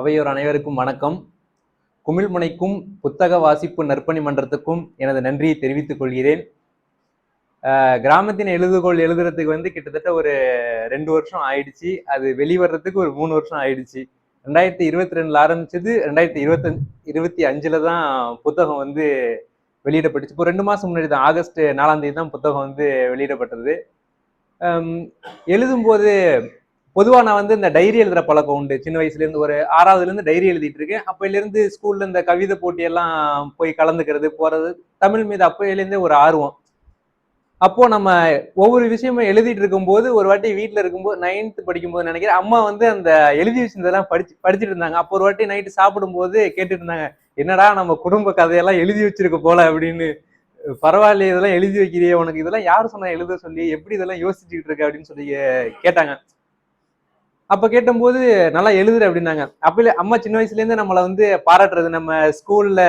அவையோர் அனைவருக்கும் வணக்கம். குமிழ்முனைக்கும் புத்தக வாசிப்பு நற்பணி மன்றத்துக்கும் எனது நன்றியை தெரிவித்துக் கொள்கிறேன். கிராமத்தின் எழுதுகோள் எழுதுறதுக்கு வந்து கிட்டத்தட்ட ஒரு ரெண்டு வருஷம் ஆயிடுச்சு. அது வெளிவர்றதுக்கு ஒரு மூணு வருஷம் ஆயிடுச்சு. ரெண்டாயிரத்தி இருபத்தி ரெண்டுல ஆரம்பிச்சது ரெண்டாயிரத்தி இருபத்தஞ்சு இருபத்தி அஞ்சுல தான் புத்தகம் வந்து வெளியிடப்பட்டுச்சு. இப்போ ரெண்டு மாதம் முன்னாடி தான் ஆகஸ்ட் நாலாம் தேதி தான் புத்தகம் வந்து வெளியிடப்பட்டது. எழுதும்போது பொதுவாக நான் வந்து இந்த டைரி எழுதுற பழக்கம் உண்டு. சின்ன வயசுலேருந்து ஒரு ஆறாவதுலேருந்து டைரி எழுதிட்டு இருக்கேன். அப்போலேருந்து ஸ்கூலில் இந்த கவிதை போட்டியெல்லாம் போய் கலந்துக்கிறது போகிறது தமிழ் மீது அப்போலேருந்தே ஒரு ஆர்வம். அப்போது நம்ம ஒவ்வொரு விஷயமும் எழுதிட்டு இருக்கும்போது ஒரு வாட்டி வீட்டில் இருக்கும்போது நைன்த்து படிக்கும்போது நினைக்கிறேன் அம்மா வந்து அந்த எழுதி வச்சிருந்ததெல்லாம் படிச்சு படிச்சுட்டு இருந்தாங்க. அப்போ ஒரு வாட்டி நைட்டு சாப்பிடும்போது கேட்டுட்டு இருந்தாங்க என்னடா நம்ம குடும்ப கதையெல்லாம் எழுதி வச்சிருக்க போல அப்படின்னு. பரவாயில்லையே இதெல்லாம் எழுதி வைக்கிறியே உனக்கு இதெல்லாம் யார் சொன்னா எழுத சொல்லி எப்படி இதெல்லாம் யோசிச்சுட்டு இருக்க? அப்படின்னு சொல்லி கேட்டாங்க. அப்ப கேட்டபோது நல்லா எழுதுற அப்படின்னாங்க. அப்பல அம்மா சின்ன வயசுல இருந்து நம்மள வந்து பாராட்டுறது. நம்ம ஸ்கூல்ல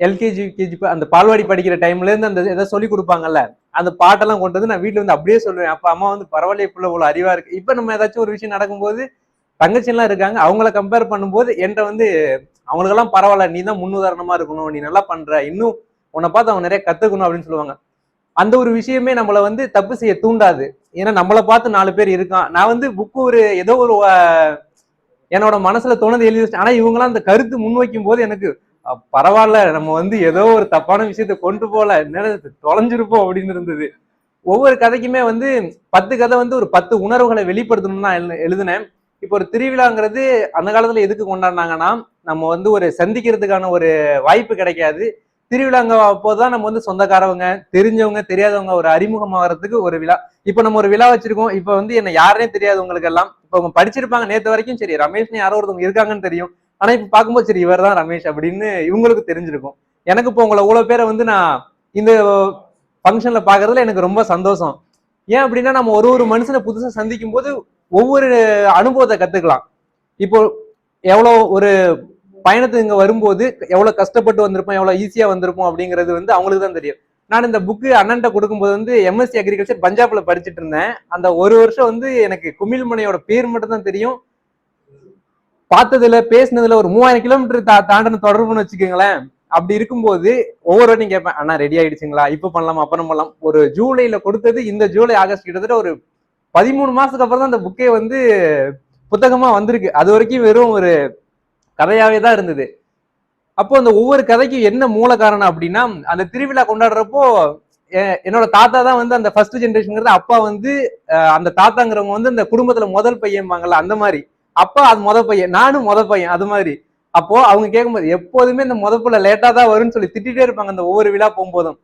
எல்கேஜி யூகேஜி அந்த பால்வாடி படிக்கிற டைம்ல இருந்து அந்த எதை சொல்லி கொடுப்பாங்கல்ல அந்த பாட்டெல்லாம் கொண்டு வந்து நான் வீட்டில் வந்து அப்படியே சொல்லுவேன். அப்ப அம்மா வந்து பரவாயில்ல புள்ள இவ்வளவு அறிவா இருக்கு. இப்ப நம்ம ஏதாச்சும் ஒரு விஷயம் நடக்கும்போது தங்கச்சின்லாம் இருக்காங்க. அவங்கள கம்பேர் பண்ணும்போது என்கிட்ட வந்து அவங்களுக்கெல்லாம் பரவாயில்ல. நீ தான் முன்னுதாரணமா இருக்கணும். நீ நல்லா பண்ற. இன்னும் உன்னை பார்த்து அவங்க நிறைய கத்துக்கணும். அப்படின்னு சொல்லுவாங்க. அந்த ஒரு விஷயமே நம்மள வந்து தப்பு செய்ய தூண்டாது. ஏன்னா நம்மளை பார்த்து நாலு பேர் இருக்கான் நான் வந்து புக்கு ஒரு ஏதோ ஒரு என்னோட மனசுல தோணுது எழுதி வச்சேன் ஆனா இவங்கெல்லாம் அந்த கருத்து முன்வைக்கும் போது எனக்கு பரவாயில்ல நம்ம வந்து ஏதோ ஒரு தப்பான விஷயத்த கொண்டு போல தொலைஞ்சிருப்போம் அப்படின்னு இருந்தது. ஒவ்வொரு கதைக்குமே வந்து பத்து கதை வந்து ஒரு பத்து உணர்வுகளை வெளிப்படுத்தணும்னு நான் எழு- எழுதினேன். இப்போ ஒரு திருவிழாங்கிறது அந்த காலத்துல எதுக்கு கொண்டாடினாங்கன்னா நம்ம வந்து ஒரு சந்திக்கிறதுக்கான ஒரு வாய்ப்பு கிடைக்காது. திருவிழாங்க அப்போதான் நம்ம வந்து சொந்தக்காரவங்க தெரிஞ்சவங்க தெரியாதவங்க ஒரு அறிமுகமாகறதுக்கு ஒரு விழா. இப்போ நம்ம ஒரு விழா வச்சிருக்கோம். இப்போ வந்து என்ன யாருனே தெரியாதவங்களுக்கு எல்லாம். இப்போ அவங்க படிச்சிருப்பாங்க நேற்று வரைக்கும். சரி ரமேஷ்னு யாரோ ஒருத்தவங்க இருக்காங்கன்னு தெரியும். ஆனால் இப்போ பார்க்கும்போது சரி இவர் தான் ரமேஷ் அப்படின்னு இவங்களுக்கு தெரிஞ்சிருக்கும். எனக்கு இப்போ உங்களை இவ்வளோ பேரை வந்து நான் இந்த ஃபங்க்ஷனில் பார்க்கறதுல எனக்கு ரொம்ப சந்தோஷம். ஏன் அப்படின்னா நம்ம ஒரு ஒரு மனுஷனை புதுசாக சந்திக்கும் போது ஒவ்வொரு அனுபவத்தை கற்றுக்கலாம் இப்போ எவ்வளோ ஒரு பயணத்துக்கு இங்கே வரும்போது எவ்வளோ கஷ்டப்பட்டு வந்திருப்போம் எவ்வளோ ஈஸியாக வந்திருப்போம் அப்படிங்கிறது வந்து அவங்களுக்கு தான் தெரியும். நான் இந்த புக்கு அண்ணன்ட்ட கொடுக்கும்போது வந்து எம்எஸ்சி அக்ரிகல்ச்சர் பஞ்சாப்ல படிச்சுட்டு இருந்தேன். அந்த ஒரு வருஷம் வந்து எனக்கு குமிழ்மனையோட பேர் மட்டும் தான் தெரியும். பார்த்ததுல பேசினதுல ஒரு மூவாயிரம் கிலோமீட்டர் தா தாண்டின தொடர்புன்னு வச்சுக்கோங்களேன். அப்படி இருக்கும்போது ஒவ்வொரு வாட்டியும் கேட்பேன் அண்ணா ரெடி ஆயிடுச்சுங்களா? இப்போ பண்ணலாம்? அப்புறம் பண்ணலாம். ஒரு ஜூலைல கொடுத்தது இந்த ஜூலை ஆகஸ்ட் கிட்டத்தட்ட ஒரு பதிமூணு மாசத்துக்கு அப்புறம் தான் அந்த புக்கே வந்து புத்தகமா வந்திருக்கு. அது வரைக்கும் வெறும் ஒரு கதையாவே தான் இருந்தது. அப்போ அந்த ஒவ்வொரு கதைக்கும் என்ன மூல காரணம் அப்படின்னா அந்த திருவிழா கொண்டாடுறப்போ எ- என்னோட தாத்தா தான் வந்து அந்த ஃபர்ஸ்ட் ஜென்ரேஷன்ங்கிறது அப்பா வந்து அந்த தாத்தாங்கிறவங்க வந்து அந்த குடும்பத்துல முதல் பையன்பாங்கல்ல அந்த மாதிரி. அப்பா அது முத பையன் நானும் முத பையன் அது மாதிரி. அப்போ அவங்க கேட்கும்போது எப்போதுமே இந்த முதப்புல லேட்டா தான் வரும்னு சொல்லி திட்டிட்டே இருப்பாங்க அந்த ஒவ்வொரு விழா போகும்போதும்.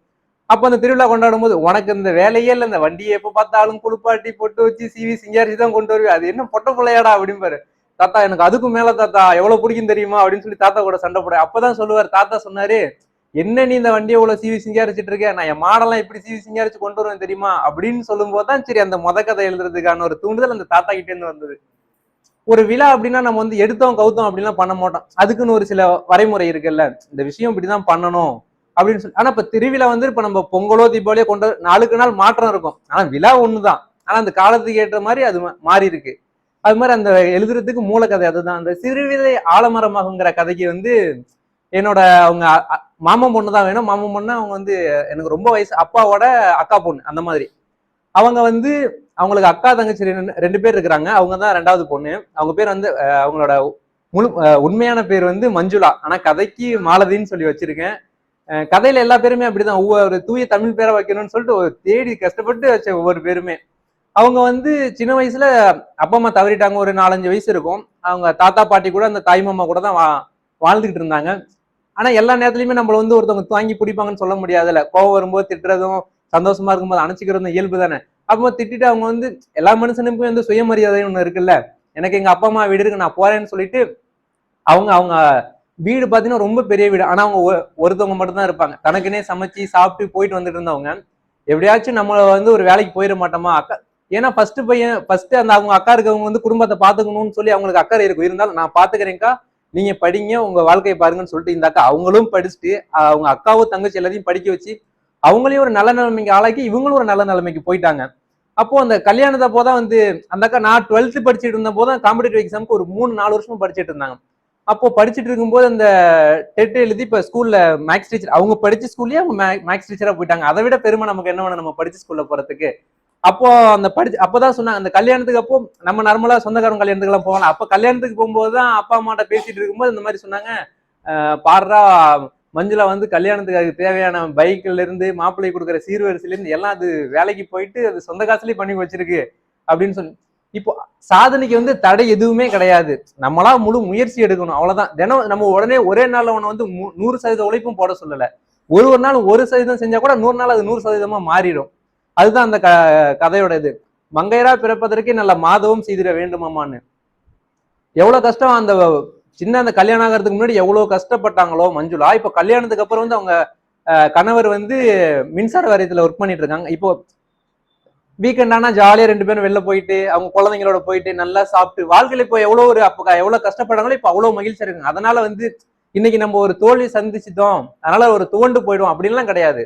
அப்போ அந்த திருவிழா கொண்டாடும் போது உனக்கு இந்த வேலையே இல்லை இந்த வண்டியை எப்போ பார்த்தாலும் குளிப்பாட்டி பொட்டு வச்சு சிவி சிங்காரிச்சு தான் கொண்டு வருவேன் அது என்ன பொட்ட பிள்ளையாடா அப்படிம்பாரு. தாத்தா எனக்கு அதுக்கும் மேல தாத்தா எவ்வளவு பிடிக்கும் தெரியுமா? அப்படின்னு சொல்லி தாத்தா கூட சண்டை போட அப்பதான் சொல்லுவார் தாத்தா சொன்னாரு என்ன நீ இந்த வண்டியை இவ்வளவு சிவி சிங்காரிச்சிட்டு இருக்க? நான் என் மாடெல்லாம் இப்படி சிவி சிங்காரிச்சு கொண்டு வருவேன் தெரியுமா? அப்படின்னு சொல்லும் போதுதான் சரி அந்த முத கதை எழுதுறதுக்கான ஒரு தூண்டுதல் அந்த தாத்தா கிட்டே இருந்து வந்தது. ஒரு விழா அப்படின்னா நம்ம வந்து எடுத்தோம் கவுத்தோம் அப்படின்லாம் பண்ண மாட்டோம். அதுக்குன்னு ஒரு சில வரைமுறை இருக்குல்ல. இந்த விஷயம் இப்படிதான் பண்ணணும் அப்படின்னு சொல்லி. ஆனா இப்ப திருவிழா வந்து இப்ப நம்ம பொங்கலோ தீபாவளியோ கொண்டு நாளுக்கு நாள் மாற்றம் இருக்கும். ஆனா விழா ஒண்ணுதான். ஆனா அந்த காலத்துக்கு ஏற்ற மாதிரி அது மாறி இருக்கு. அது மாதிரி அந்த எழுதுறதுக்கு மூல கதை அதுதான். அந்த சிறுவிதை ஆலமரமாகுங்கிற கதைக்கு வந்து என்னோட அவங்க மாமன் பொண்ணு தான் வேணும். மாமன் பொண்ணு அவங்க வந்து எனக்கு ரொம்ப வயசு. அப்பாவோட அக்கா பொண்ணு அந்த மாதிரி. அவங்க வந்து அவங்களுக்கு அக்கா தங்கச்சி ரெண்டு- ரெண்டு பேர் இருக்கிறாங்க. அவங்க தான் ரெண்டாவது பொண்ணு. அவங்க பேர் வந்து அவங்களோட முழு உண்மையான பேர் வந்து மஞ்சுளா. ஆனா கதைக்கு மாலதின்னு சொல்லி வச்சிருக்கேன். கதையில எல்லா பேருமே அப்படிதான். ஒவ்வொரு தூய தமிழ் பேரை வைக்கணும்னு சொல்லிட்டு ஒரு தேடி கஷ்டப்பட்டு வச்ச ஒவ்வொரு பேருமே. அவங்க வந்து சின்ன வயசுல அப்பா அம்மா தவறிட்டாங்க ஒரு நாலஞ்சு வயசு இருக்கும். அவங்க தாத்தா பாட்டி கூட அந்த தாய் மாமா கூட தான் வா வாழ்ந்துகிட்டு இருந்தாங்க. ஆனா எல்லா நேரத்துலயுமே நம்மள வந்து ஒருத்தவங்க தாங்கி பிடிப்பாங்கன்னு சொல்ல முடியாதுல்ல. கோவம் வரும்போது திட்டுறதும் சந்தோஷமா இருக்கும்போது அணைச்சிக்கிறதும் இயல்பு தானே. அப்போ திட்டிட்டு அவங்க வந்து எல்லா மனுஷனுக்கும் வந்து சுயமரியாதை ஒண்ணு இருக்குல்ல. எனக்கு எங்க அப்பா அம்மா வீடு இருக்கு நான் போறேன்னு சொல்லிட்டு அவங்க அவங்க வீடு பாத்தீங்கன்னா ரொம்ப பெரிய வீடு. ஆனா அவங்க ஒ- ஒருத்தவங்க மட்டும்தான் இருப்பாங்க. தனக்குன்னே சமைச்சு சாப்பிட்டு போயிட்டு வந்துட்டு இருந்தவங்க. எப்படியாச்சும் நம்மள வந்து ஒரு வேலைக்கு போயிட மாட்டோமா? அக்கா ஏன்னா ஃபர்ஸ்ட் பையன் ஃபர்ஸ்ட் அந்த அவங்க அக்கா இருக்கவங்க வந்து குடும்பத்தை பாத்துக்கணும்னு சொல்லி அவங்களுக்கு அக்கறை இருக்கும். இருந்தாலும் நான் பாத்துக்கிறேன்க்கா நீங்க படிங்க உங்க வாழ்க்கையை பாருங்கன்னு சொல்லிட்டு இந்த அக்கா அவங்களும் படிச்சுட்டு அவங்க அக்காவும் தங்கச்சி எல்லாத்தையும் படிக்க வச்சு அவங்களையும் ஒரு நல்ல நிலைமைக்கு ஆளாக்கி இவங்களும் ஒரு நல்ல நிலைமைக்கு போயிட்டாங்க. அப்போ அந்த கல்யாணத்தை அப்போதான் வந்து அந்த அக்கா நான் டுவெல்த் படிச்சுட்டு இருந்த போது காம்படிட்டிவ் எக்ஸாமுக்கு ஒரு மூணு நாலு வருஷமும் படிச்சுட்டு இருந்தாங்க. அப்போ படிச்சுட்டு இருக்கும்போது அந்த டெட் எழுதி இப்ப ஸ்கூல்ல மேக்ஸ் டீச்சர் அவங்க படிச்ச ஸ்கூல்லயே அவங்க மேக்ஸ் டீச்சரா போயிட்டாங்க. அதை விட பெருமை நமக்கு என்ன வேணும்? நம்ம படிச்ச ஸ்கூல்ல போறதுக்கு. அப்போ அந்த படிச்சு அப்பதான் சொன்னாங்க அந்த கல்யாணத்துக்கு அப்போ நம்ம நார்மலா சொந்தக்காரங்க கல்யாணத்துக்கு எல்லாம் போகலாம். அப்ப கல்யாணத்துக்கு போகும்போது தான் அப்பா அம்மாட்ட பேசிட்டு இருக்கும்போது இந்த மாதிரி சொன்னாங்க. பாடுறா மஞ்சுளா வந்து கல்யாணத்துக்கு அதுக்கு தேவையான பைக்ல இருந்து மாப்பிள்ளை கொடுக்குற சீர்வரிசையில இருந்து எல்லாம் அது வேலைக்கு போயிட்டு அது சொந்த காசுலயே பண்ணி வச்சிருக்கு அப்படின்னு சொல்லி இப்போ சாதனைக்கு வந்து தடை எதுவுமே கிடையாது. நம்மளா முழு முயற்சி எடுக்கணும் அவ்வளவுதான். தினம் நம்ம உடனே ஒரே நாள்ல உன வந்து மு- நூறு சதவீத உழைப்பும் போட சொல்லல. ஒரு ஒரு நாள் ஒரு சதவீதம் செஞ்சா கூட நூறு நாள் அது நூறு சதவீதமா மாறிடும். அதுதான் அந்த க கதையோட இது மங்கையரா பிறப்பதற்கே நல்ல மாதவும் செய்திட வேண்டுமாமான்னு. எவ்வளவு கஷ்டம் அந்த சின்ன அந்த கல்யாணம் ஆகிறதுக்கு முன்னாடி எவ்வளவு கஷ்டப்பட்டாங்களோ மஞ்சுளா? இப்போ கல்யாணத்துக்கு அப்புறம் வந்து அவங்க கணவர் வந்து மின்சார வாரியத்துல ஒர்க் பண்ணிட்டு இருக்காங்க இப்போ வீக்கெண்ட் ஆனா ஜாலியா ரெண்டு பேரும் வெளில போயிட்டு அவங்க குழந்தைங்களோட போயிட்டு நல்லா சாப்பிட்டு வாழ்க்கையில இப்போ எவ்வளவு ஒரு அப்போ எவ்வளவு கஷ்டப்படுறாங்களோ இப்போ அவ்வளவு மகிழ்ச்சியா இருக்காங்க. அதனால வந்து இன்னைக்கு நம்ம ஒரு தோல்வி சந்திச்சிட்டோம். அதனால ஒரு தோண்டு போயிடும் அப்படின்லாம் கிடையாது.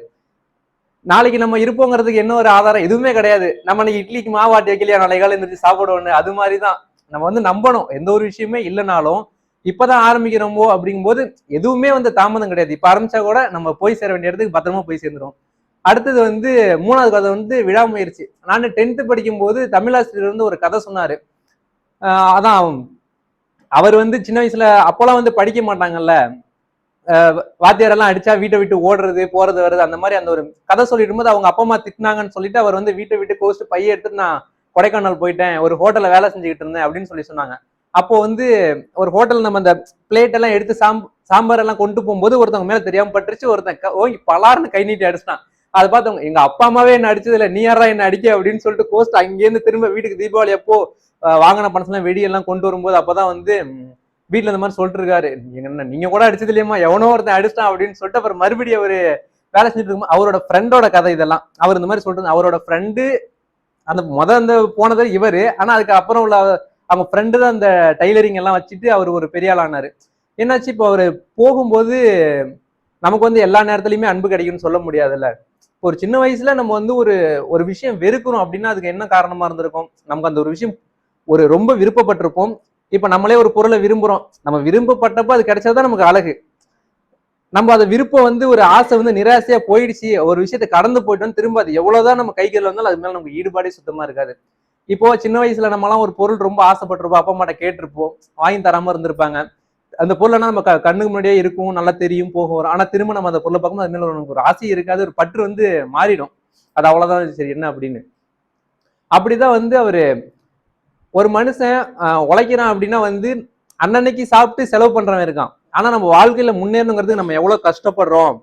நாளைக்கு நம்ம இருப்போங்கிறதுக்கு என்ன ஒரு ஆதாரம்? எதுவுமே கிடையாது. நம்ம இன்னைக்கு இட்லிக்கு மாவாட்டி வைக்கலையா? நாளை காலை இருந்துச்சு சாப்பிடுவோம்னு அது மாதிரி தான் நம்ம வந்து நம்பணும். எந்த ஒரு விஷயமே இல்லைனாலும் இப்பதான் ஆரம்பிக்கிறோமோ அப்படிங்கும்போது எதுவுமே வந்து தாமதம் கிடையாது. இப்ப ஆரம்பிச்சா கூட நம்ம போய் சேர வேண்டிய இடத்துக்கு பத்திரமா போய் சேர்ந்துரும் அடுத்தது வந்து மூணாவது கதை வந்து விடாமுயற்சி நான் டென்த்து படிக்கும்போது தமிழாசிரியர் வந்து ஒரு கதை சொன்னாரு. அதான் அவர் வந்து சின்ன வயசுல அப்போலாம் வந்து படிக்க மாட்டாங்கல்ல. வாத்தியாரெல்லாம் அடிச்சா வீட்டை விட்டு ஓடுறது போறது வருது அந்த மாதிரி அந்த ஒரு கதை சொல்லிட்டு போது அவங்க அப்பா அம்மா திட்டினாங்கன்னு சொல்லிட்டு அவர் வந்து வீட்டை விட்டு கோஸ்ட் பைய எடுத்துட்டு நான் கொடைக்கானல் போயிட்டேன் ஒரு ஹோட்டல்ல வேலை செஞ்சுக்கிட்டு இருந்தேன் அப்படின்னு சொல்லி சொன்னாங்க. அப்போ வந்து ஒரு ஹோட்டல் நம்ம அந்த பிளேட் எல்லாம் எடுத்து சாம் சாம்பார் எல்லாம் கொண்டு போகும்போது ஒருத்தவங்க மேல தெரியாம பட்டுருச்சு ஒருத்தன் க- ஓ பலார்னு கை நீட்டி அடிச்சிட்டான். அதை பார்த்தவங்க எங்க அப்பா அம்மாவே என்ன அடிச்சது இல்லை நீ யாரா என்ன அடிக்க? அப்படின்னு சொல்லிட்டு கோஸ்ட் அங்கேருந்து திரும்ப வீட்டுக்கு தீபாவளி அப்போ அஹ், வாங்கின பணத்தெல்லாம் வெடியெல்லாம் கொண்டு வரும்போது அப்பதான் வந்து வீட்டில் இந்த மாதிரி சொல்லிட்டு இருக்காரு. என்ன நீங்க கூட அடிச்சது இல்லையம்மா எவனோ ஒருத்தன் அடிச்சிட்டான் அப்படின்னு சொல்லிட்டு அப்புறம் மறுபடியும் அவரு வேலை செஞ்சுட்டு இருக்கும் அவரோட ஃப்ரெண்டோட கதை இதெல்லாம். அவர் இந்த மாதிரி சொல்றது அவரோட ஃப்ரெண்டு அந்த முத அந்த போனது இவரு. ஆனா அதுக்கு அப்புறம் உள்ள அவங்க ஃப்ரெண்டு தான் அந்த டைலரிங் எல்லாம் வச்சுட்டு அவர் ஒரு பெரிய ஆளானாரு என்னாச்சு இப்போ அவரு போகும்போது நமக்கு வந்து எல்லா நேரத்துலயுமே அன்பு கிடைக்கும்னு சொல்ல முடியாதுல்ல. ஒரு சின்ன வயசுல நம்ம வந்து ஒரு ஒரு விஷயம் வெறுக்கிறோம் அப்படின்னா அதுக்கு என்ன காரணமா இருந்திருக்கும்? நமக்கு அந்த ஒரு விஷயம் ஒரு ரொம்ப விருப்பப்பட்டிருப்போம். இப்போ நம்மளே ஒரு பொருளை விரும்புகிறோம் நம்ம விரும்பப்பட்டப்ப அது கிடைச்சதுதான் நமக்கு அழகு. நம்ம அதை விருப்பம் வந்து ஒரு ஆசை வந்து நிராசையா போயிடுச்சு ஒரு விஷயத்தை கடந்து போயிட்டோம் திரும்ப அது எவ்வளவுதான் நம்ம கைகள் வந்தாலும் அது மேல நமக்கு ஈடுபாடே சுத்தமா இருக்காது. இப்போ சின்ன வயசுல நம்மலாம் ஒரு பொருள் ரொம்ப ஆசைப்பட்டிருப்போம். அப்பா அம்மாட்ட கேட்டிருப்போம். வாங்கி தராம இருந்திருப்பாங்க. அந்த பொருள்னா நம்ம க- கண்ணுக்கு முன்னாடியே இருக்கும் நல்லா தெரியும் போகும் வரும். ஆனா திரும்ப நம்ம அந்த பொருளை பார்க்கும்போது அது மேல நமக்கு ஒரு ஆசை இருக்காது ஒரு பற்று வந்து மாறிடும். அது அவ்வளவுதான் சரி என்ன அப்படின்னு. அப்படிதான் வந்து அவரு ஒரு மனுஷன் உழைக்கிறான் அப்படின்னா வந்து அன்னன்னைக்கு சாப்பிட்டு செலவு பண்றவன் இருக்கான். ஆனா நம்ம வாழ்க்கையில முன்னேறணுங்கிறதுக்கு நம்ம எவ்வளவு கஷ்டப்படுறோம்.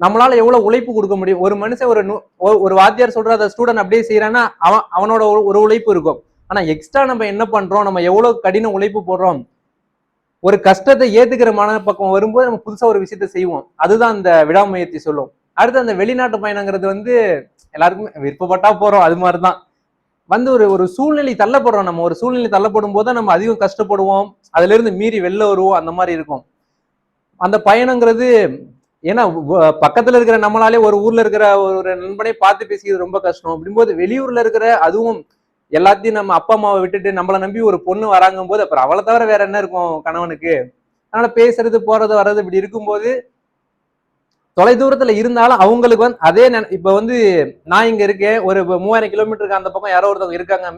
நம்மளால எவ்வளவு உழைப்பு கொடுக்க முடியும்? ஒரு மனுஷன் ஒரு நூ- ஒரு- வாத்தியார் சொல்ற அந்த ஸ்டூடெண்ட் அப்படியே செய்யறான்னா அவன் அவனோட ஒரு- ஒரு உழைப்பு இருக்கும். ஆனா எக்ஸ்ட்ரா நம்ம என்ன பண்றோம்? நம்ம எவ்வளவு கடின உழைப்பு போடுறோம்? ஒரு கஷ்டத்தை ஏத்துக்கிற மனப்பக்கம் வரும்போது நம்ம புதுசா ஒரு விஷயத்த செய்வோம். அதுதான் அந்த விடாமுயற்சி சொல்லும். அடுத்து அந்த வெளிநாட்டு பயணங்கிறது வந்து எல்லாருக்குமே விருப்பப்பட்டா போறோம். அது மாதிரிதான். வந்து ஒரு ஒரு சூழ்நிலை தள்ளப்படுறோம் நம்ம. ஒரு சூழ்நிலை தள்ளப்படும் போது நம்ம அதிகம் கஷ்டப்படுவோம். அதுல இருந்து மீறி வெளில வருவோம். அந்த மாதிரி இருக்கும். அந்த பயணங்கிறது ஏன்னா பக்கத்துல இருக்கிற நம்மளாலே ஒரு ஊர்ல இருக்கிற ஒரு நண்பனை பார்த்து பேசிக்கிறது ரொம்ப கஷ்டம். அப்படிங்கும்போது வெளியூர்ல இருக்கிற அதுவும் எல்லாத்தையும் நம்ம அப்பா அம்மாவை விட்டுட்டு நம்மளை நம்பி ஒரு பொண்ணு வராங்கும் போது அப்புறம் அவளை தவிர வேற என்ன இருக்கும் கணவனுக்கு? அதனால பேசுறது போறது வர்றது இப்படி இருக்கும்போது தொலை தூரத்துல இருந்தாலும் அவங்களுக்கு வந்து அதே இப்ப வந்து நான் இங்க இருக்கேன் ஒரு மூவாயிரம் கிலோமீட்டருக்கு அந்த பக்கம் யாரோ ஒருத்தவங்க இருக்காங்க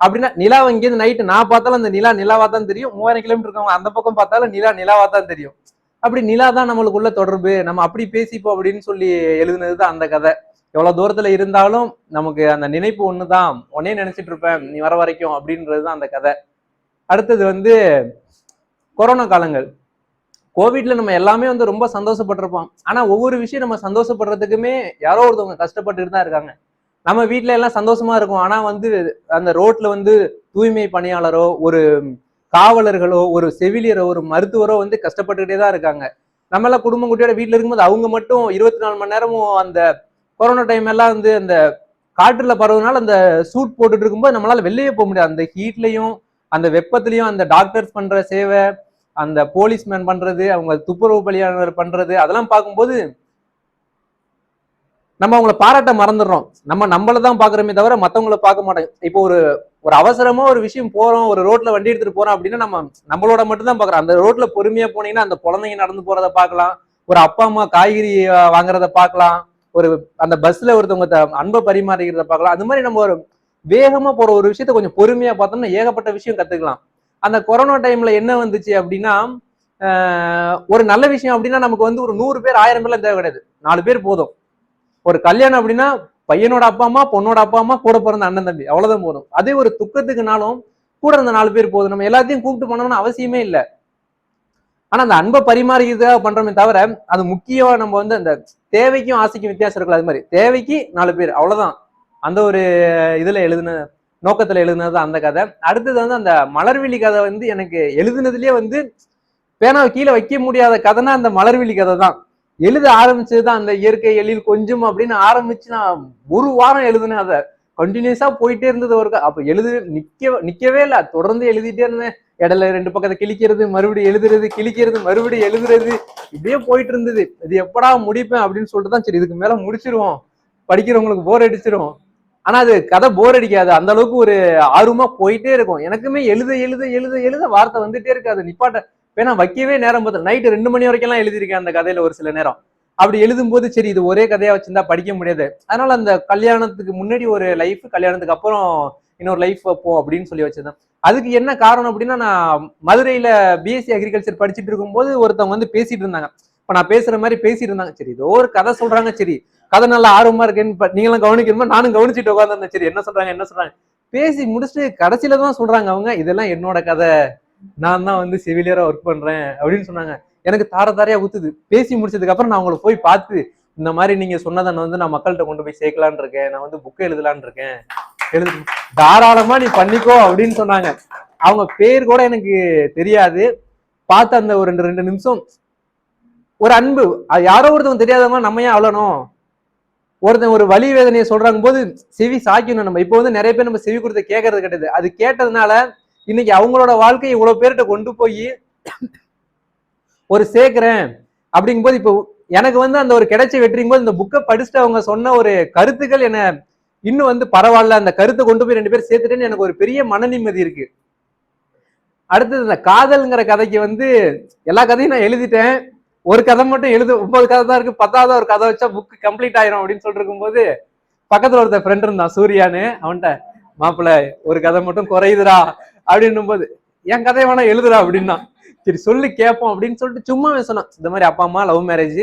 அப்படின்னா நிலா இங்கேருந்து நைட்டு நான் பார்த்தாலும் அந்த நிலா நிலாவா தான் தெரியும். மூவாயிரம் கிலோமீட்டர் இருக்கவங்க அந்த பக்கம் பார்த்தாலும் நிலா நிலாவா தான் தெரியும். அப்படி நிலா தான் நம்மளுக்குள்ள தொடர்பு. நம்ம அப்படி பேசிப்போம் அப்படின்னு சொல்லி எழுதுனது தான் அந்த கதை. எவ்வளவு தூரத்துல இருந்தாலும் நமக்கு அந்த நினைப்பு ஒண்ணுதான். உன்னே நினைச்சிட்டு இருப்பேன். நீ வர வரைக்கும் அப்படின்றது தான் அந்த கதை. அடுத்தது வந்து கொரோனா காலங்கள். கோவிட்ல நம்ம எல்லாமே வந்து ரொம்ப சந்தோஷப்பட்டிருப்போம். ஆனா ஒவ்வொரு விஷயம் நம்ம சந்தோஷப்படுறதுக்குமே யாரோ ஒருத்தவங்க கஷ்டப்பட்டுட்டு தான் இருக்காங்க. நம்ம வீட்ல எல்லாம் சந்தோஷமா இருக்கும். ஆனா வந்து அந்த ரோட்ல வந்து தூய்மை பணியாளரோ ஒரு காவலர்களோ ஒரு செவிலியரோ ஒரு மருத்துவரோ வந்து கஷ்டப்பட்டுக்கிட்டே தான் இருக்காங்க. நம்ம எல்லாம் குடும்பம் குட்டியோட வீட்ல இருக்கும்போது அவங்க மட்டும் இருபத்தி நாலு மணி நேரமும் அந்த கொரோனா டைம் எல்லாம் வந்து அந்த காற்றுல பரவுனால அந்த சூட் போட்டுட்டு இருக்கும்போது நம்மளால வெளியே போக முடியாது. அந்த ஹீட்லயும் அந்த வெப்பத்திலையும் அந்த டாக்டர்ஸ் பண்ற சேவை அந்த போலீஸ்மேன் பண்றது அவங்க துப்புரவு பலியானவர் பண்றது அதெல்லாம் பார்க்கும்போது நம்ம அவங்கள பாராட்ட மறந்துடுறோம். நம்ம நம்மள தான் பாக்குறோமே தவிர மத்தவங்கள பார்க்க மாட்டோம். இப்போ ஒரு ஒரு அவசரமா ஒரு விஷயம் போறோம் ஒரு ரோட்ல வண்டி எடுத்துட்டு போறோம் அப்படின்னா நம்ம நம்மளோட மட்டும் தான் பாக்குறோம் அந்த ரோட்ல பொறுமையா போனீங்கன்னா அந்த குழந்தைங்க நடந்து போறத பார்க்கலாம். ஒரு அப்பா அம்மா காய்கறி வாங்குறத பார்க்கலாம். ஒரு அந்த பஸ்ல ஒருத்தவங்க த- அன்பை பரிமாறிக்கிறத பார்க்கலாம். அது மாதிரி நம்ம ஒரு வேகமா போற ஒரு விஷயத்த கொஞ்சம் பொறுமையா பார்த்தோம்னா ஏகப்பட்ட விஷயம் கத்துக்கலாம். அந்த கொரோனா டைம்ல என்ன வந்துச்சு அப்படின்னா ஒரு நல்ல விஷயம் அப்படின்னா நமக்கு வந்து ஒரு நூறு பேர் ஆயிரம் பேர்லாம் தேவை கிடையாது. நாலு பேர் போதும். ஒரு கல்யாணம் அப்படின்னா பையனோட அப்பா அம்மா பொண்ணோட அப்பா அம்மா கூட பிறந்த அண்ணன் தம்பி அவ்வளவுதான் போதும். அதே ஒரு துக்கத்துக்குனாலும் கூட இருந்த நாலு பேர் போதும். நம்ம எல்லாத்தையும் கூப்பிட்டு போனோம்னு அவசியமே இல்லை. ஆனா அந்த அன்பை பரிமாறிக்கிறதுக்காக பண்றோமே தவிர அது முக்கியம் நம்ம வந்து அந்த தேவைக்கும் ஆசைக்கும் வித்தியாசம் இருக்குல்ல அது மாதிரி தேவைக்கு நாலு பேர் அவ்வளவுதான். அந்த ஒரு இதுல எழுதுன நோக்கத்துல எழுதுனது அந்த கதை. அடுத்தது வந்து அந்த மலர்விழி கதை வந்து எனக்கு எழுதுனதுலயே வந்து பேனாவை கீழே வைக்க முடியாத கதைனா அந்த மலர்விழி கதை தான். எழுத ஆரம்பிச்சதுதான் அந்த இயற்கை எழில் கொஞ்சம் அப்படின்னு ஆரம்பிச்சு நான் ஒரு வாரம் எழுதுனேன் அதை. கண்டினியூஸா போயிட்டே இருந்தது ஒரு க- அப்ப எழுது நிக்க நிக்கவே இல்லை. தொடர்ந்து எழுதிட்டே இருந்தேன். இடையில ரெண்டு பக்கத்தை கிழிக்கிறது மறுபடியும் எழுதுறது கிழிக்கிறது மறுபடியும் எழுதுறது. இப்படியே போயிட்டு இருந்தது. இது எப்படா முடிப்பேன் அப்படின்னு சொல்லிட்டு தான் சரி இதுக்கு மேல முடிச்சிருவோம். படிக்கிறவங்களுக்கு போர் அடிச்சிரும். ஆனா அது கதை போர் அடிக்காது. அந்த அளவுக்கு ஒரு ஆர்வமா போயிட்டே இருக்கும். எனக்குமே எழுத எழுத எழுத எழுத வார்த்தை வந்துட்டே இருக்காது. நிப்பாட்ட வேணா வைக்கவே நேரம் பார்த்து நைட்டு ரெண்டு மணி வரைக்கும் எல்லாம் எழுதியிருக்கேன் அந்த கதையில ஒரு சில நேரம். அப்படி எழுதும்போது சரி இது ஒரே கதையா வச்சிருந்தா படிக்க முடியாது. அதனால அந்த கல்யாணத்துக்கு முன்னாடி ஒரு லைஃப் கல்யாணத்துக்கு அப்புறம் இன்னொரு லைஃப் வைப்போம் அப்படின்னு சொல்லி வச்சிருந்தேன். அதுக்கு என்ன காரணம் அப்படின்னா நான் மதுரையில பிஎஸ்சி அக்ரிகல்ச்சர் படிச்சுட்டு இருக்கும்போது ஒருத்தவங்க வந்து பேசிட்டு இருந்தாங்க. இப்ப நான் பேசுற மாதிரி பேசிட்டு இருந்தாங்க. சரி ஏதோ ஒரு கதை சொல்றாங்க. சரி கதை நல்லா ஆர்வமா இருக்கேன்னு நீங்களும் கவனிக்கணுமா? நானும் கவனிச்சுட்டு உட்காந்துருந்தேன் சரி என்ன சொல்றாங்க என்ன சொல்றாங்க? பேசி முடிச்சுட்டு கடைசியில தான் சொல்றாங்க அவங்க இதெல்லாம் என்னோட கதை. நான் தான் வந்து செவிலியரா ஒர்க் பண்றேன். அப்படின்னு சொன்னாங்க. எனக்கு தார தாரையா ஊத்துது. பேசி முடிச்சதுக்கு அப்புறம் நான் அவங்களை போய் பார்த்து இந்த மாதிரி நீங்க சொன்னதை நான் வந்து நான் மக்கள்கிட்ட கொண்டு போய் சேர்க்கலான்னு இருக்கேன். நான் வந்து புக்கு எழுதலான் இருக்கேன். எழுது தாராளமா நீ பண்ணிக்கோ. அப்படின்னு சொன்னாங்க. அவங்க பேர் கூட எனக்கு தெரியாது. பார்த்த அந்த ஒரு ரெண்டு ரெண்டு நிமிஷம் ஒரு அன்பு. அது யாரோ ஒருத்தவங்க தெரியாதவங்க நம்ம ஏன் அவ்வளோனும் ஒருத்தன் ஒரு வலி வேதனையை சொல்றாங்க போது செவி சாய்க்கணும் நம்ம. இப்போ வந்து நிறைய பேர் நம்ம செவி கொடுத்து கேட்கறது கிடையாது. அது கேட்டதுனால இன்னைக்கு அவங்களோட வாழ்க்கையை இவ்வளவு பேர்கிட்ட கொண்டு போய் ஒரு சேர்க்கிறேன் அப்படிங்கும்போது இப்போ எனக்கு வந்து அந்த ஒரு கிடைச்ச வெற்றிங்கும் போது இந்த புக்கை படிச்சுட்டு அவங்க சொன்ன ஒரு கருத்துக்கள் என்ன இன்னும் வந்து பரவாயில்ல. அந்த கருத்தை கொண்டு போய் ரெண்டு பேரும் சேர்த்துட்டேன்னு எனக்கு ஒரு பெரிய மன நிம்மதி இருக்கு. அடுத்தது இந்த காதல்ங்கிற கதைக்கு வந்து எல்லா கதையும் நான் எழுதிட்டேன். ஒரு கதை மட்டும் எழுது ஒன்பது கதை தான் இருக்கு பத்தாவது ஒரு கதை வச்சா புக் கம்ப்ளீட் ஆயிரும் அப்படின்னு சொல்லிட்டு இருக்கும்போது பக்கத்துல ஒருத்த ஃப்ரெண்ட் இருந்தான் சூர்யான்னு. அவன்கிட்ட மாப்பிள்ள ஒரு கதை மட்டும் குறையுதுடா அப்படின்னும் போது என் கதையை வேணா எழுதுடா அப்படின்னா. சரி சொல்லி கேட்போம் அப்படின்னு சொல்லிட்டு சும்மா சொன்னான். இந்த மாதிரி அப்பா அம்மா லவ் மேரேஜ்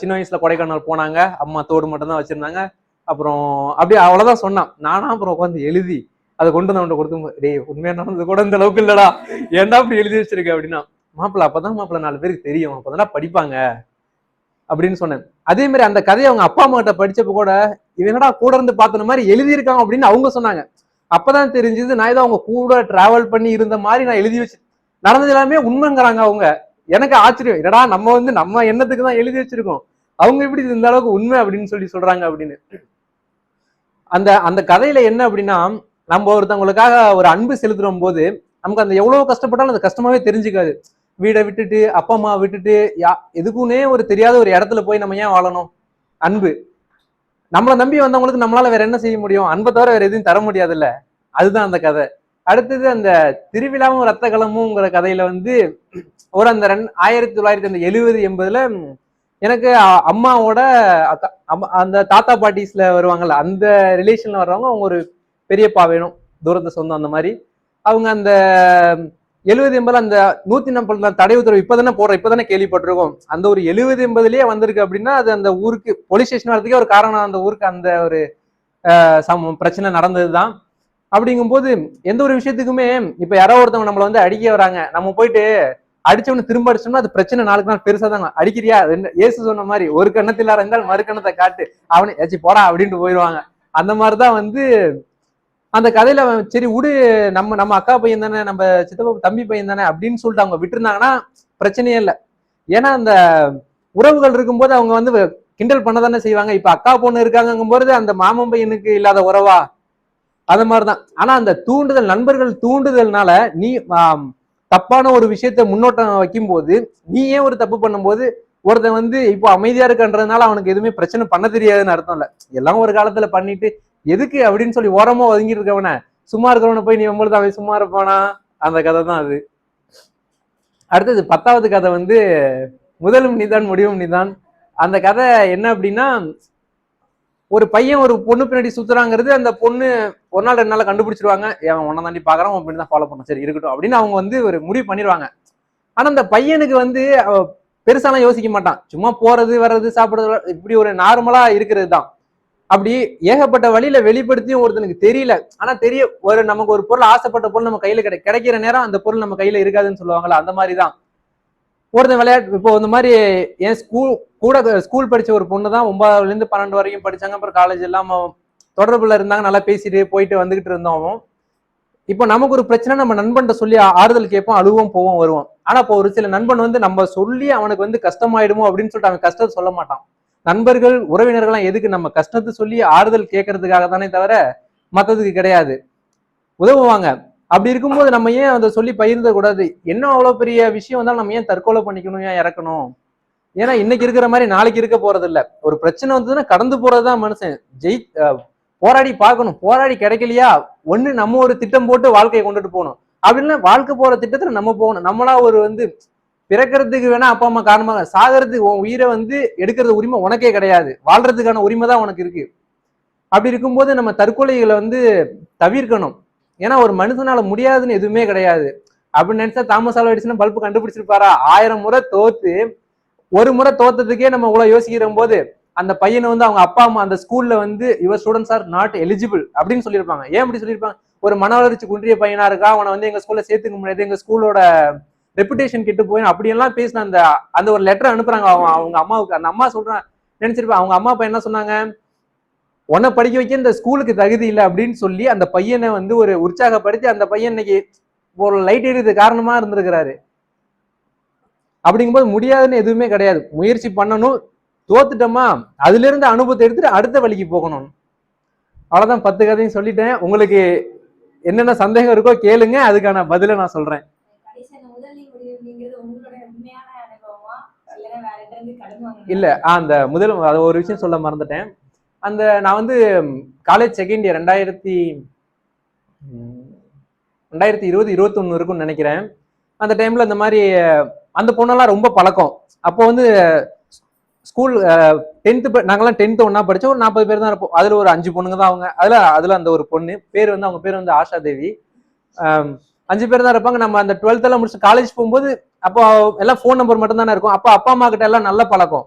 சின்ன வயசுல கொடைக்கானல் போனாங்க. அம்மா தோடு மட்டும் தான் வச்சிருந்தாங்க. அப்புறம் அப்படியே அவ்வளவுதான் சொன்னான். நானா அப்புறம் உட்காந்து எழுதி அதை கொண்டு வந்து அவன்கிட்ட கொடுத்து டேய் உண்மையா நடந்தது கூட இந்த அளவுக்கு இல்லடா. ஏன்டா அப்படி எழுதி வச்சிருக்க? அப்படின்னா மாப்பிள்ள அப்பதான் மாப்பிள்ள நாலு பேருக்கு தெரியும். அப்பதான் படிப்பாங்க. அப்படின்னு சொன்னேன். அதே மாதிரி அந்த கதையை அவங்க அப்பா அம்மா கிட்ட படிச்சப்ப கூட இவனடா கூட இருந்து பார்த்தன மாதிரி எழுதியிருக்காங்க அப்படின்னு அவங்க சொன்னாங்க. அப்பதான் தெரிஞ்சது நான் ஏதோ அவங்க கூட டிராவல் பண்ணி இருந்த மாதிரி நான் எழுதி வச்சு நடந்தது எல்லாமே உண்மைங்கிறாங்க அவங்க. எனக்கு ஆச்சரியம். என்னடா நம்ம வந்து நம்ம எண்ணத்துக்கு தான் எழுதி வச்சிருக்கோம். அவங்க எப்படி இந்த அளவுக்கு உண்மை அப்படின்னு சொல்லி சொல்றாங்க அப்படின்னு. அந்த அந்த கதையில என்ன அப்படின்னா நம்ம ஒருத்தவங்களுக்காக ஒரு அன்பு செலுத்துறோம் போது நமக்கு அந்த எவ்வளவு கஷ்டப்பட்டாலும் அந்த கஷ்டமாவே தெரிஞ்சுக்காது. வீடை விட்டுட்டு அப்பா அம்மா விட்டுட்டு யா எதுக்குன்னே ஒரு தெரியாத ஒரு இடத்துல போய் நம்ம ஏன் வாழணும்? அன்பு. நம்மளை நம்பி வந்தவங்களுக்கு நம்மளால வேற என்ன செய்ய முடியும்? அன்பை தவிர வேற எதுவும் தர முடியாதுல்ல? அதுதான் அந்த கதை. அடுத்தது அந்த திருவிழாவும் ரத்த கலமுங்கிற கதையில வந்து ஒரு அந்த ரெண்டு ஆயிரத்தி தொள்ளாயிரத்தி அந்த எழுபது எண்பதுல எனக்கு அம்மாவோட அக்கா அம்மா- அந்த தாத்தா பாட்டிஸ்ல வருவாங்கல்ல அந்த ரிலேஷன்ல வர்றவங்க அவங்க ஒரு பெரியப்பா வேணும் தூரத்தை சொந்தம் அந்த மாதிரி. அவங்க அந்த எழுபது எண்பதுல அந்த நூத்தி நாற்பது தடை உத்தரவு இப்பதானே போடுறோம் இப்பதானே கேள்விப்பட்டிருக்கோம். அந்த ஒரு எழுபது எண்பதுலயே வந்திருக்கு அப்படின்னா அது அந்த ஊருக்கு போலீஸ் ஸ்டேஷன் வரதுக்கே ஒரு காரணம். அந்த ஊருக்கு அந்த ஒரு அஹ், பிரச்சனை நடந்ததுதான். அப்படிங்கும்போது எந்த ஒரு விஷயத்துக்குமே இப்ப யாரோ ஒருத்தவங்க நம்மள வந்து அடிக்க வராங்க. நம்ம போயிட்டு அடிச்சவனு திரும்ப அடிச்சோம்னா அது பிரச்சனை நாளுக்கு நாள் பெருசா தாங்க. அடிக்கிறியா? ஏசு சொன்ன மாதிரி ஒரு கண்ணத்தில் இருந்தால் மறு கண்ணத்தை காட்டு. அவனை ஏச்சி போடா அப்படின்ட்டு போயிடுவாங்க. அந்த மாதிரிதான் வந்து அந்த கதையில அவன் சரி விடு நம்ம நம்ம அக்கா பையன் தானே நம்ம சித்தப்பா தம்பி பையன் தானே அப்படின்னு சொல்லிட்டு அவங்க விட்டுருந்தாங்கன்னா பிரச்சனையே இல்லை. ஏன்னா அந்த உறவுகள் இருக்கும்போது அவங்க வந்து கிண்டல் பண்ண தானே செய்வாங்க. இப்ப அக்கா பொண்ணு இருக்காங்கங்கும்போது அந்த மாமன் பையனுக்கு இல்லாத உறவா? அது மாதிரிதான். ஆனா அந்த தூண்டுதல் நண்பர்கள் தூண்டுதல்னால நீ தப்பான ஒரு விஷயத்த முன்னோட்டம் வைக்கும்போது நீ ஏன் ஒரு தப்பு பண்ணும்போது ஒருத்தன் வந்து இப்போ அமைதியா இருக்கன்றதுனால அவனுக்கு எதுவுமே பிரச்சனை பண்ண தெரியாதுன்னு அர்த்தம் இல்லை. எல்லாம் ஒரு காலத்துல பண்ணிட்டு எதுக்கு அப்படின்னு சொல்லி ஓரமா ஒதுங்கி இருக்கவன? சும்மா இருக்கிறவனை போய் நீ நம்மளுக்கு அவன் சும்மா இருப்பானா? அந்த கதை தான் அது. அடுத்தது பத்தாவது கதை வந்து முதலும் நீதான் முடிவும் நீதான் அந்த கதை என்ன அப்படின்னா ஒரு பையன் ஒரு பொண்ணு பின்னாடி சுத்துறாங்கிறது அந்த பொண்ணு ஒரு நாள் ரெண்டு நாள் கண்டுபிடிச்சிருவாங்க. அவன் ஒன்ன தாண்டி பாக்குறான் உன் பின்னாடி தான் ஃபாலோ பண்ண சரி இருக்கட்டும் அப்படின்னு அவங்க வந்து ஒரு முடிவு பண்ணிடுவாங்க. ஆனா அந்த பையனுக்கு வந்து அவ பெருசாலாம் யோசிக்க மாட்டான். சும்மா போறது வர்றது சாப்பிடுறது இப்படி ஒரு நார்மலா இருக்கிறது தான். அப்படி ஏகப்பட்ட வழியில வெளிப்படுத்தியும் ஒருத்தனுக்கு தெரியல. ஆனா தெரிய ஒரு நமக்கு ஒரு பொருள் ஆசைப்பட்ட பொருள் நம்ம கையில கிடை கிடைக்கிற நேரம் அந்த பொருள் நம்ம கையில இருக்காதுன்னு சொல்லுவாங்களா அந்த மாதிரி தான் ஒருத்தன் விளையாட்டு இப்போ இந்த மாதிரி என் ஸ்கூல் கூட ஸ்கூல் படிச்ச ஒரு பொண்ணு தான் ஒன்பதாவதுலேருந்து பன்னெண்டு வரைக்கும் படிச்சாங்க. அப்புறம் காலேஜ் எல்லாம் தொடர்புல இருந்தாங்க. நல்லா பேசிட்டு போயிட்டு வந்துகிட்டு இருந்தோம் இப்போ நமக்கு ஒரு பிரச்சனை நம்ம நண்பன்ட்ட சொல்லி ஆறுதல் கேட்போம் அழுவோம் போவோம் வருவோம். ஆனா இப்போ ஒரு சில நண்பன் வந்து நம்ம சொல்லி அவனுக்கு வந்து கஷ்டமாயிடுமோ அப்படின்னு சொல்லிட்டு அவன் கஷ்டத்தை சொல்ல மாட்டான். நண்பர்கள் உறவினர்கள்லாம் எதுக்கு நம்ம கஷ்டத்தை சொல்லி ஆறுதல் கேட்கறதுக்காக தானே தவிர மத்ததுக்கு கிடையாது. உதவுவாங்க அப்படி இருக்கும்போது நம்ம ஏன் அதை சொல்லி பகிர்ந்த கூடாது? என்ன அவ்வளவு பெரிய விஷயம் வந்தாலும் நம்ம ஏன் தற்கொலை பண்ணிக்கணும் ஏன் இறக்கணும்? ஏன்னா இன்னைக்கு இருக்கிற மாதிரி நாளைக்கு இருக்க போறது இல்லை ஒரு பிரச்சனை வந்ததுன்னா கடந்து போறதுதான் மனுஷன். ஜெயி போராடி பார்க்கணும். போராடி கிடைக்கலையா? ஒண்ணு நம்ம ஒரு திட்டம் போட்டு வாழ்க்கையை கொண்டுட்டு போகணும். அப்படின்னா வாழ்க்கை போற திட்டத்துல நம்ம போகணும். நம்மளா ஒரு வந்து பிறக்கிறதுக்கு வேணா அப்பா அம்மா காரணமாக சாகிறதுக்கு உன் உயிரை வந்து எடுக்கிறது உரிமை உனக்கே கிடையாது. வாழ்றதுக்கான உரிமை தான் உனக்கு இருக்கு. அப்படி இருக்கும்போது நம்ம தற்கொலைகளை வந்து தவிர்க்கணும். ஏன்னா ஒரு மனுஷனால முடியாதுன்னு எதுவுமே கிடையாது. அப்படின்னு நினைச்சா தாமஸ் ஆல்வா எடிசன் பல்பு கண்டுபிடிச்சிருப்பாரா? ஆயிரம் முறை தோத்து ஒரு முறை தோத்ததுக்கே நம்ம இவ்வளவு யோசிக்கிற போது அந்த பையனை வந்து அவங்க அப்பா அம்மா அந்த ஸ்கூல்ல வந்து your students are not eligible அப்படின்னு சொல்லியிருப்பாங்க. ஏன் அப்படி சொல்லியிருப்பாங்க? ஒரு மன வளர்ச்சி குன்றிய பையனா இருக்கா? அவனை வந்து எங்க ஸ்கூல்ல சேர்த்துக்க முடியாது. எங்க ஸ்கூலோட ரெப்புடேஷன் கெட்டு போய் அப்படியெல்லாம் பேசின அந்த அந்த ஒரு லெட்டர் அனுப்புறாங்க அவங்க அவங்க அம்மாவுக்கு. அந்த அம்மா சொல்றான் நினைச்சிருப்பேன் அவங்க அம்மா அப்பா என்ன சொன்னாங்க? உன்னை படிக்க வைக்க இந்த ஸ்கூலுக்கு தகுதி இல்லை அப்படின்னு சொல்லி அந்த பையனை வந்து ஒரு உற்சாகப்படுத்தி அந்த பையன் இன்னைக்கு ஒரு லைட் எரியுது காரணமா இருந்திருக்கிறாரு. அப்படிங்கும்போது முடியாதுன்னு எதுவுமே கிடையாது. முயற்சி பண்ணணும் தோத்துட்டோமா அதுல இருந்து அனுபவத்தை எடுத்துட்டு அடுத்த வழிக்கு போகணும். அவ்வளவுதான் பத்து கதையும் சொல்லிட்டேன். உங்களுக்கு என்னென்ன சந்தேகம் இருக்கோ கேளுங்க அதுக்கான பதிலை நான் சொல்றேன். இல்ல அந்த முதல் அது ஒரு விஷயம் சொல்ல மறந்துட்டேன். அந்த நான் வந்து காலேஜ் செகண்ட் இயர் ரெண்டாயிரத்தி ரெண்டாயிரத்தி இருபது இருபத்தொன்னு இருக்கும்னு நினைக்கிறேன். அந்த டைம்ல இந்த மாதிரி அந்த பொண்ணெல்லாம் ரொம்ப பழக்கம். அப்போ வந்து ஸ்கூல் டென்த்து நாங்கெல்லாம் டென்த்து ஒண்ணா படிச்சோம். ஒரு நாற்பது பேர் தான் இருப்போம். அதுல ஒரு அஞ்சு பொண்ணுங்க தான் அவங்க. அதுல அதுல அந்த ஒரு பொண்ணு. பேர் வந்து அவங்க பேர் வந்து ஆஷா தேவி. அஞ்சு பேர் தான் இருப்பாங்க. நம்ம அந்த டுவெல்த் எல்லாம் முடிச்சு காலேஜ் போகும்போது அப்போ எல்லாம் ஃபோன் நம்பர் மட்டும் தானே இருக்கும். அப்போ அப்பா அம்மா கிட்ட எல்லாம் நல்ல பழக்கம்.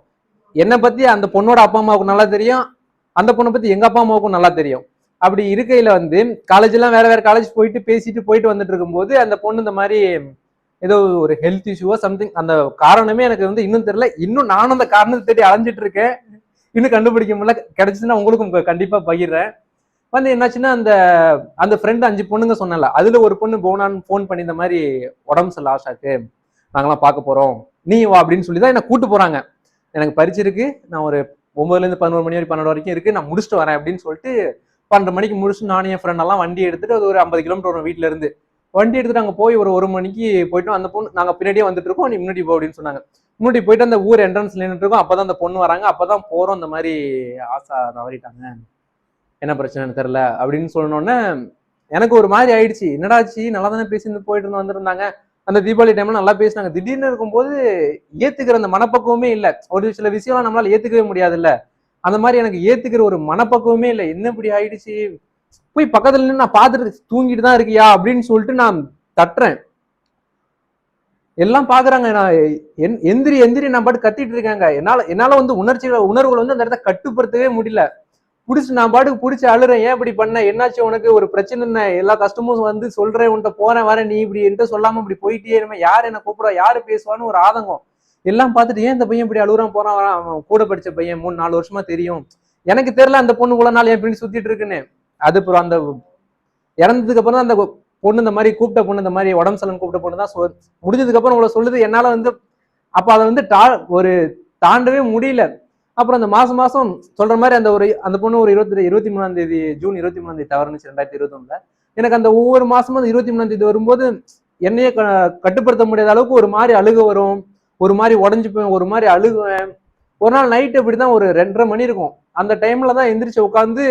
என்னை பத்தி அந்த பொண்ணோட அப்பா அம்மாவுக்கு நல்லா தெரியும். அந்த பொண்ணை பத்தி எங்க அப்பா அம்மாவுக்கும் நல்லா தெரியும். அப்படி இருக்கையில வந்து காலேஜ் எல்லாம் வேற வேற காலேஜ் போயிட்டு பேசிட்டு போயிட்டு வந்துட்டு இருக்கும்போது அந்த பொண்ணு இந்த மாதிரி ஏதோ ஒரு ஹெல்த் இஷ்யூவோ சம்திங் அந்த காரணமே எனக்கு வந்து இன்னும் தெரியல. இன்னும் நானும் அந்த காரணத்தை தேடி அலைஞ்சிட்டு இருக்கேன். இன்னும் கண்டுபிடிக்க முடியல. கிடைச்சுன்னா உங்களுக்கும் கண்டிப்பா பகிர்றேன். வந்து என்னாச்சுன்னா அந்த அந்த ஃப்ரெண்ட் அஞ்சு பொண்ணுங்க சொன்னல அதுல ஒரு பொண்ணு போனான்னு ஃபோன் பண்ணி இந்த மாதிரி உடம்பு சரியில்ல ஆஷாக்கு. நாங்களாம் பார்க்க போகிறோம் நீ வா அப்படின்னு சொல்லி தான் என்னை கூட்டு போகிறாங்க எனக்கு பரிச்சு இருக்கு. நான் ஒரு ஒம்பதுலேருந்து பதினோரு மணி வரைக்கும் பன்னெண்டு வரைக்கும் இருக்கு. நான் முடிச்சுட்டு வரேன் அப்படின்னு சொல்லிட்டு பன்னெண்டு மணிக்கு முடிச்சுட்டு நானும் என் ஃப்ரெண்ட் எல்லாம் வண்டி எடுத்துட்டு அது ஒரு ஐம்பது கிலோமீட்டர் வரும் வீட்டிலேருந்து இருந்து. வண்டி எடுத்துட்டு அங்கே போய் ஒரு ஒரு மணிக்கு போயிட்டோம் அந்த பொண்ணு நாங்கள் பின்னாடியே வந்துட்டு இருக்கோம். நீ முன்னாடி போ அப்படின்னு சொன்னாங்க. முன்னாடி போயிட்டு அந்த ஊர் என்ட்ரன்ஸ்ல நின்றுட்டு இருக்கோம். அப்பதான் அந்த பொண்ணு வராங்க. அப்பதான் போகிறோம் இந்த மாதிரி ஆசை தவறிட்டாங்க. என்ன பிரச்சனைன்னு தெரியல அப்படின்னு சொன்னோன்னே எனக்கு ஒரு மாதிரி ஆயிடுச்சு. என்னடாச்சு நல்லா தானே பேசி போயிட்டு இருந்து வந்திருந்தாங்க. அந்த தீபாவளி டைம்ல நல்லா பேசினாங்க. திடீர்னு இருக்கும்போது ஏத்துக்கிற அந்த மனப்பக்குவமே இல்லை. ஒரு சில விஷயம்லாம் நம்மளால ஏத்துக்கவே முடியாது இல்ல அந்த மாதிரி எனக்கு ஏத்துக்கிற ஒரு மனப்பக்குவமே இல்லை. என்ன இப்படி ஆயிடுச்சு? போய் பக்கத்துல நின்று நான் பார்த்துட்டு தூங்கிட்டு தான் இருக்கியா? அப்படின்னு சொல்லிட்டு நான் தட்டுறேன். எல்லாம் பாக்குறாங்க. நான் என்- எந்திரி எந்திரி நான் பாட்டு கத்திட்டு இருக்காங்க. என்னால என்னால வந்து உணர்ச்சிகளை உணர்வுகள் வந்து அந்த இடத்த கட்டுப்படுத்தவே முடியல. புடிச்சு நான் பாட்டுக்கு புடிச்சு அழுறேன். ஏன் இப்படி பண்ண? என்னாச்சு உனக்கு? ஒரு பிரச்சனை என்ன? எல்லா கஷ்டமும் வந்து சொல்றேன் உன்கிட்ட போறேன் வரேன். நீ இப்படி என்கிட்ட சொல்லாம இப்படி போயிட்டே இருமே. யார் என்ன கூப்பிடுவா யாரு பேசுவான்னு ஒரு ஆதங்கம். எல்லாம் பார்த்துட்டு ஏன் இந்த பையன் இப்படி அழுகுறான் போறான் வரான்? அவன் கூட படிச்ச பையன் மூணு நாலு வருஷமா தெரியும். எனக்கு தெரியல அந்த பொண்ணு கூட நாள் என் பின்னாடி சுத்திட்டு இருக்குன்னு. அது அப்புறம் அந்த இறந்ததுக்கு அப்புறம் தான் அந்த பொண்ணு இந்த மாதிரி கூப்பிட்ட பொண்ணு இந்த மாதிரி உடம்பு சலன் கூப்பிட்ட பொண்ணு தான் சொ- முடிஞ்சதுக்கு அப்புறம் உங்களை சொல்லுது. என்னால வந்து அப்ப அதை வந்து டா ஒரு தாண்டவே முடியல. அப்புறம் அந்த மாசம் மாசம் சொல்ற மாதிரி அந்த ஒரு அந்த பொண்ணு ஒரு இருபத்தி இருபத்தி மூணாம் தேதி ஜூன் இருபத்தி மூணாம் தேதி தவறுனுச்சு ரெண்டாயிரத்தி இருபத்தி எனக்கு அந்த ஒவ்வொரு மாசமும் அந்த இருபத்தி மூணாம் தேதி வரும்போது என்னையே க- கட்டுப்படுத்த முடியாத அளவுக்கு ஒரு மாதிரி அழுக வரும் ஒரு மாதிரி உடஞ்சுப்பேன் ஒரு மாதிரி அழுகுவேன். ஒரு நாள் நைட் இப்படிதான் ஒரு ரெண்டரை மணி இருக்கும். அந்த டைம்ல தான் எந்திரிச்சு உட்காந்து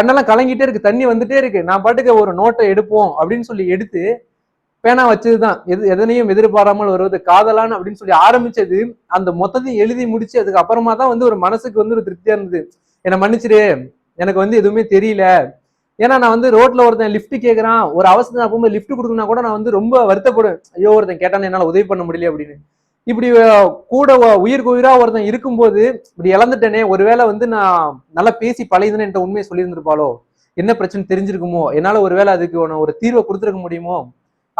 கண்ணெல்லாம் கலங்கிட்டே இருக்கு தண்ணி வந்துட்டே இருக்கு. நான் பாட்டுக்கு ஒரு நோட்டை எடுப்போம் அப்படின்னு சொல்லி எடுத்து பேனா வச்சதுதான். எது எதனையும் எதிர்பாராமல் வருவது காதலான் அப்படின்னு சொல்லி ஆரம்பிச்சது அந்த மொத்தத்தையும் எழுதி முடிச்சு அதுக்கு அப்புறமா தான் வந்து ஒரு மனசுக்கு வந்து ஒரு திருப்தியா இருந்தது. என்னை மன்னிச்சிரு எனக்கு வந்து எதுவுமே தெரியல. ஏன்னா நான் வந்து ரோட்ல ஒருத்தன் லிஃப்ட் கேட்கறான் ஒரு அவசரம் நான் போகும்போது லிஃப்ட் கொடுக்கணும்னா கூட நான் வந்து ரொம்ப வருத்தப்படுவேன். ஐயோ ஒருத்தன் கேட்டானே என்னால உதவி பண்ண முடியல அப்படின்னு. இப்படி கூட உயிர் உயிருக்கு உயிரா ஒருத்தன் இருக்கும்போது இப்படி இழந்துட்டேனே ஒருவேளை வந்து நான் நல்லா பேசி பழகுதுன்னு என்கிட்ட உண்மையை சொல்லியிருந்திருப்பாளோ? என்ன பிரச்சனை தெரிஞ்சிருக்குமோ? என்னால ஒருவேளை அதுக்கு ஒரு தீர்வை கொடுத்துருக்க முடியுமோ?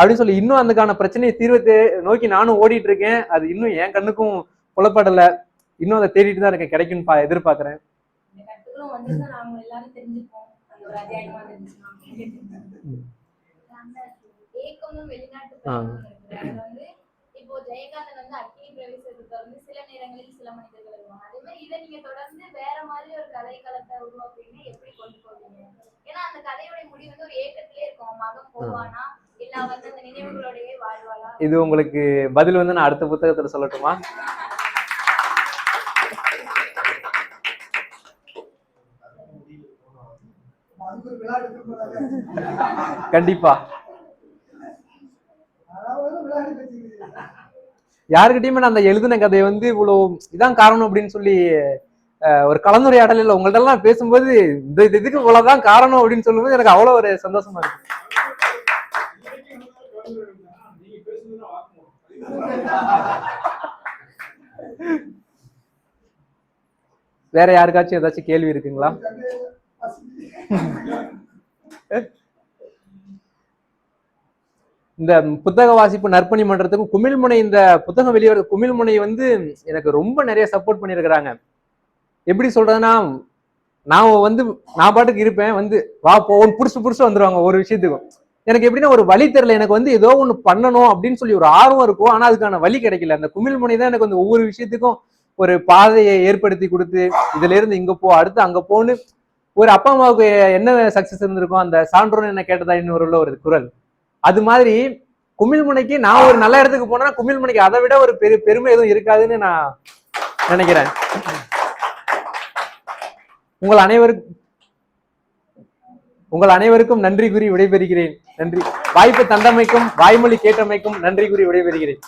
அப்படின்னு சொல்லி இன்னும் அதுக்கான பிரச்சனையை தீர்வை தே- நோக்கி நானும் ஓடிட்டு இருக்கேன். அது இன்னும் என் கண்ணுக்கும் புலப்படல. இன்னும் அதை தேடிட்டு தான் இருக்கேன். கிடைக்கும்னு பா எதிர்பார்க்கறேன். இந்த கட்டுகளும் வந்து நாங்க எல்லாரும் தெரிஞ்சுப்போம். அந்த ஒரு அத்தியாயமா இருந்துச்சுன்னா அந்த ஏக்கமும் வெளிநாட்டு ஆ. பயணமும் இருக்குது. அது வந்து இப்போ ஜெயகாந்தன் வந்து அக்னி பிரவேசத்தை தொடர்ந்து சில நேரங்களில் சில மனிதர்கள் வருவாங்க. அதே மாதிரி இதை நீங்க தொடர்ந்து வேற மாதிரி ஒரு கதை களத்தை உருவாக்குறீங்க. எப்படி கொண்டு போவீங்க? ஏன்னா அந்த கதையோட முடிவு வந்து ஒரு ஏக்கத்திலே இருக்கும். மகன் போவானா? இது உங்களுக்கு பதில் வந்து நான் அடுத்த புத்தகத்துல சொல்லட்டுமா? கண்டிப்பா. யாருக்கிட்டயுமே நான் அந்த எழுதின கதையை வந்து இவ்வளவு இதான் காரணம் அப்படின்னு சொல்லி அஹ், ஒரு கலந்துரையாடல் இல்லை. உங்கள்ட்ட எல்லாம் பேசும்போது இந்த இது- இதுக்கு இவ்வளவுதான் காரணம் அப்படின்னு சொல்லும்போது எனக்கு அவ்வளவு ஒரு சந்தோஷமா இருக்கு. வேற யாருக்காச்சும் ஏதாச்சும் கேள்வி இருக்குங்களா? இந்த புத்தக வாசிப்பு நற்பணி மன்றத்துக்கும் குமிழ்முனை இந்த புத்தகம் வெளிவர குமிழ்முனை வந்து எனக்கு ரொம்ப நிறைய சப்போர்ட் பண்ணியிருக்கிறாங்க. எப்படி சொல்றதுன்னா நான் வந்து நான் பாட்டுக்கு இருப்பேன் வந்து வா போன்னு புடிச்சு புடிச்சு வந்துருவாங்க ஒரு விஷயத்துக்கும். எனக்கு எப்படின்னா ஒரு வழி தெரியல. எனக்கு வந்து ஏதோ ஒன்று பண்ணணும் அப்படின்னு சொல்லி ஒரு ஆர்வம் இருக்கும். ஆனால் அதுக்கான வழி கிடைக்கல. அந்த குமிழ்முனை தான் எனக்கு வந்து ஒவ்வொரு விஷயத்துக்கும் ஒரு பாதையை ஏற்படுத்தி கொடுத்து இதுல இருந்து இங்க போ அடுத்து அங்க போன்னு ஒரு அப்பா அம்மாவுக்கு என்ன சக்சஸ் இருந்திருக்கும்? அந்த சான்றோன்னு என்ன கேட்டதா இன்னொரு உள்ள ஒரு குரல். அது மாதிரி குமிழ்முனைக்கு நான் ஒரு நல்ல இடத்துக்கு போனா குமிழ்முனைக்கு அதை விட ஒரு பெரு பெருமை எதுவும் இருக்காதுன்னு நான் நினைக்கிறேன். உங்கள் அனைவருக்கும் உங்கள் அனைவருக்கும் நன்றி கூறி விடைபெறுகிறேன். நன்றி. வாய்ப்பு தந்தமைக்கும் வாய்மொழி கேட்டமைக்கும் நன்றி கூறி விடைபெறுகிறேன்.